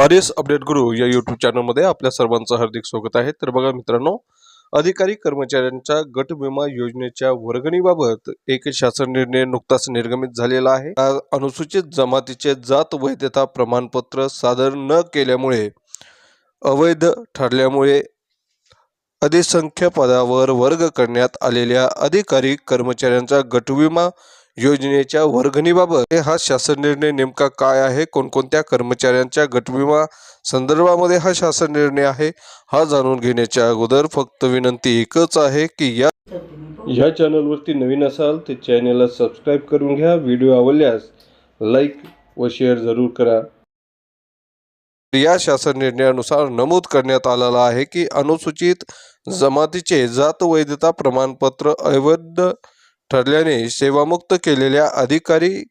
R S update गुरु या YouTube चॅनलमध्ये आपल्या सर्वांचं हार्दिक स्वागत आहे. तर बघा मित्रांनो अधिकारी कर्मचाऱ्यांच्या गट विमा योजनेच्या वर्गणीबाबत एक शासन निर्णय नुकताच निर्गमित झालेला आहे. अनुसूचित जमातीचे जात वैधता प्रमाणपत्र सादर न केल्यामुळे अवैध ठरल्यामुळे अधिसंख्य पदावर वर्ग करण्यात आलेल्या अधिकारी कर्मचाऱ्यांचा गटविमा योजनेच्या वर्गणीबाबत हा शासन निर्णय नेमका काय आहे? कोणकोणत्या कर्मचाऱ्यांच्या गटविमा संदर्भामध्ये हा शासन निर्णय आहे? हा जाणून घेण्याच्या अगोदर फक्त विनंती एकच आहे की या या चॅनलवरती नवीन असाल तर चॅनलला सबस्क्राईब करून घ्या. व्हिडिओ आवडल्यास लाईक व शेअर जरूर करा. या शासन निर्णयानुसार नमूद करण्यात आलेला आहे की अनुसूचित जमातीचे जात वैधता प्रमाणपत्र अवैध ठरल्याने सेवामुक्त केलेल्या अधिकारी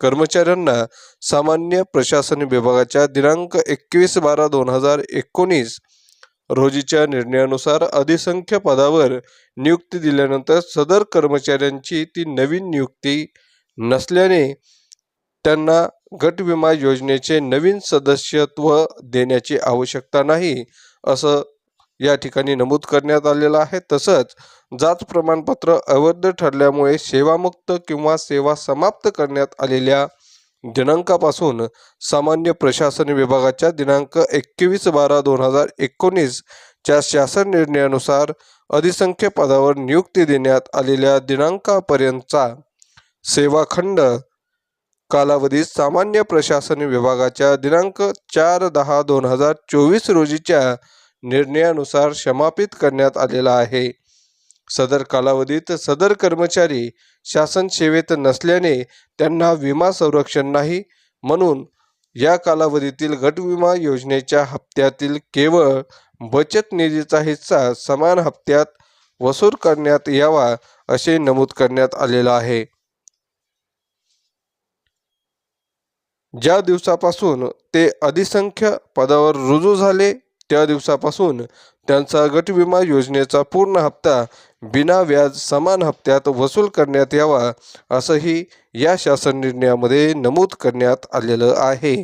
कर्मचाऱ्यांना सामान्य प्रशासन विभागाच्या दिनांक एकवीस बारा दोन हजार एकोणीस रोजीच्या निर्णयानुसार अधिसंख्य पदावर नियुक्ती दिल्यानंतर सदर कर्मचाऱ्यांची ती नवीन नियुक्ती नसल्याने त्यांना गट विमा योजनेचे नवीन सदस्यत्व देण्याची आवश्यकता नाही असं या ठिकाणी नमूद करण्यात आलेलं आहे. तसंच जात प्रमाणपत्र अवैध ठरल्यामुळे सेवामुक्त किंवा सेवा समाप्त करण्यात आलेल्या दिनांकापासून सामान्य प्रशासन विभागाच्या दिनांक एकवीस बारा दोन हजार एकोणीसच्या शासन निर्णयानुसार अधिसंख्य पदावर नियुक्ती देण्यात आलेल्या दिनांकापर्यंतचा सेवाखंड कालावधी सामान्य प्रशासन विभागाच्या दिनांक चार दहा दोन हजार चोवीस रोजीच्या निर्णयानुसार समापित करण्यात आलेला आहे. सदर कालावधीत सदर कर्मचारी शासन सेवेत नसल्याने त्यांना विमा संरक्षण नाही. म्हणून या कालावधीतील गट विमा योजनेच्या हप्त्यातील केवळ बचत निधीचा हिस्सा समान हप्त्यात वसूल करण्यात यावा असे नमूद करण्यात आलेलं आहे. ज्या दिवसापासून ते अधिसंख्य पदावर रुजू झाले त्या दिवसापासून त्यांचा गट विमा योजनेचा पूर्ण हप्ता बिना व्याज समान हप्त्यात वसूल करण्यात यावा असंही या शासन निर्णयामध्ये नमूद करण्यात आलेलं आहे.